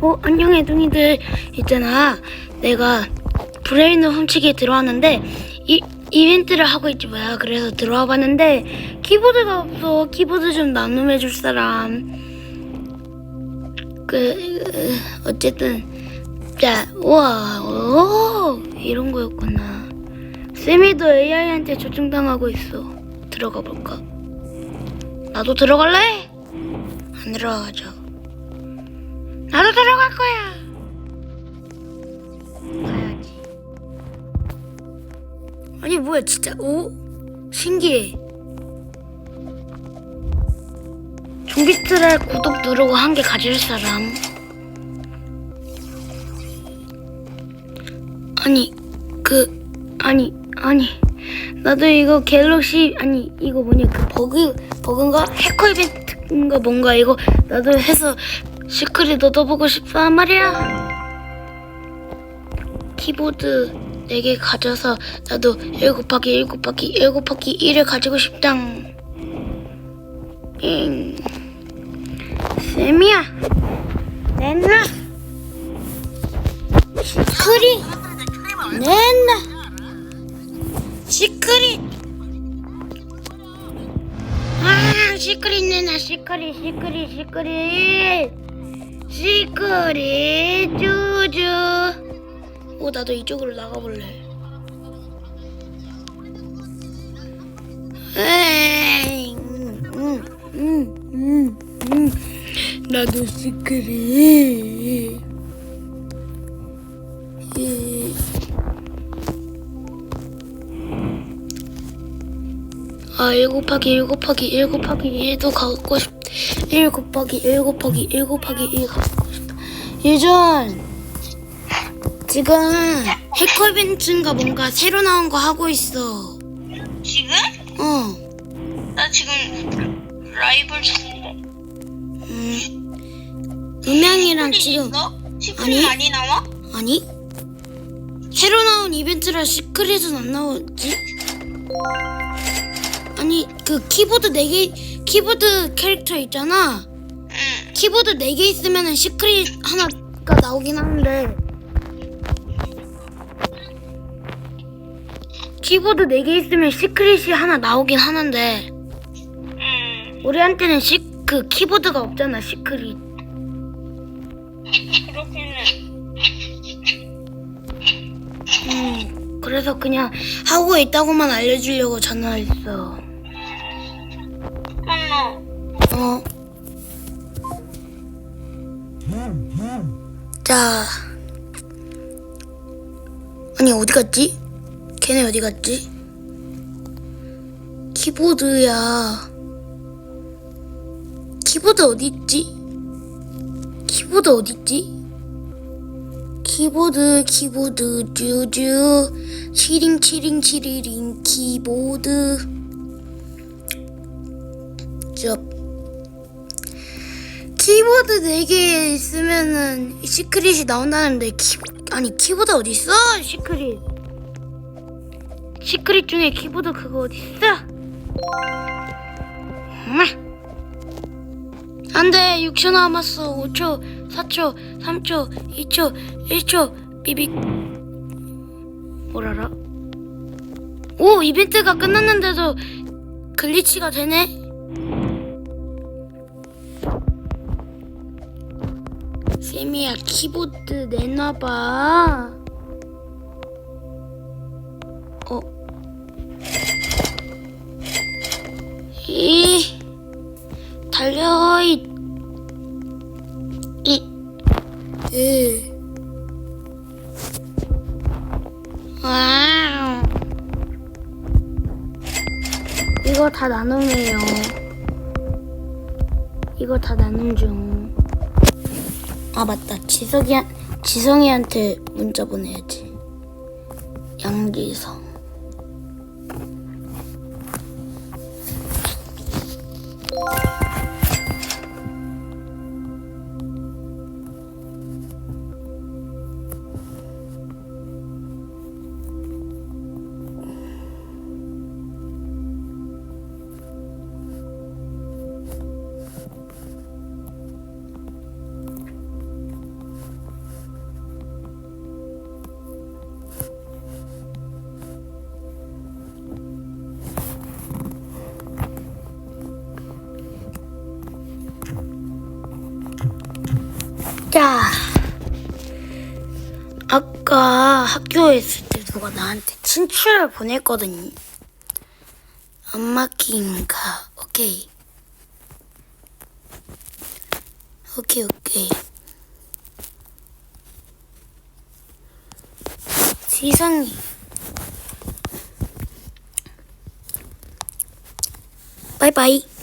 어, 안녕, 애둥이들. 있잖아. 내가 브레인을 훔치게 들어왔는데, 이, 이벤트를 하고 있지 뭐야. 그래서 들어와 봤는데, 키보드가 없어. 키보드 좀 나눔해 줄 사람. 그, 그, 어쨌든, 자, 우와, 오, 이런 거였구나. 쌤이도 AI한테 조종당하고 있어. 들어가 볼까? 나도 들어갈래? 안 들어가죠. 나도 들어갈 거야. 가야지. 아니 뭐야 진짜 오 신기해. 좀비트랄 구독 누르고 한 개 가질 사람. 아니 그 아니 아니 나도 이거 갤럭시 아니 이거 뭐냐 그 버그 버그인가 해커 이벤트인가 뭔가 이거 나도 해서 시크릿 얻어보고 싶단 말이야 키보드 4개 가져서 나도 1 곱하기 1 곱하기 1 곱하기 1을 가지고 싶당. 잉. 쌤이야. 냈나? 시크릿. 냈나? 시크릿. 아 시크릿 내놔 시크릿 시크릿 시크릿 시크릿 쭈쭈 오 나도 이쪽으로 나가볼래 음, 음, 음, 음. 나도 시크릿 예. 아, 1 곱하기 1 곱하기 1 곱하기 1도 갖고 싶. 1 곱하기 1 곱하기 1 곱하기 1 갖고 싶다. 예전 지금 해커 이벤트인가 뭔가 새로 나온 거 하고 있어. 지금? 어. 나 지금 라이벌 중인데. 음. 음향이랑 지금 있어? 시크릿 아니. 많이 나와? 아니 새로 나온 이벤트라 시크릿은 안 나오지? 아니 그 키보드 4개 키보드 캐릭터 있잖아 응. 키보드 4개 있으면은 시크릿 하나가 나오긴 하는데 키보드 4개 있으면 시크릿이 하나 나오긴 하는데 응. 우리한테는 시, 그 키보드가 없잖아 시크릿. 음, 그래서 그냥 하고 있다고만 알려주려고 전화했어. 어. 자. 아니, 어디 갔지? 걔네 어디 갔지? 키보드야. 키보드 어디 있지? 키보드 어디 있지? 키보드, 키보드, 쭈쭈. 치링, 치링, 치리링, 키보드. 저 키보드 4개 있으면은 시크릿이 나온다는데 키 아니 키보드 어디 있어? 시크릿 시크릿 중에 키보드 그거 어디 있어? 안돼 6초 남았어 5초 4초 3초 2초 1초 비빅 뭐라라? 오 이벤트가 끝났는데도 글리치가 되네? 세미야 키보드 내놔봐. 어. 이 달려 이. 이. 이. 와우. 이거 다 나눔이에요. 이거 다 나눔 중. 아 맞다. 지석이 지성이한테 문자 보내야지. 양지성 야, 아까 학교에 있을 때 누가 나한테 친추를 보냈거든. 안 막힌가? 오케이. 오케이, 오케이. 세상에. 바이바이.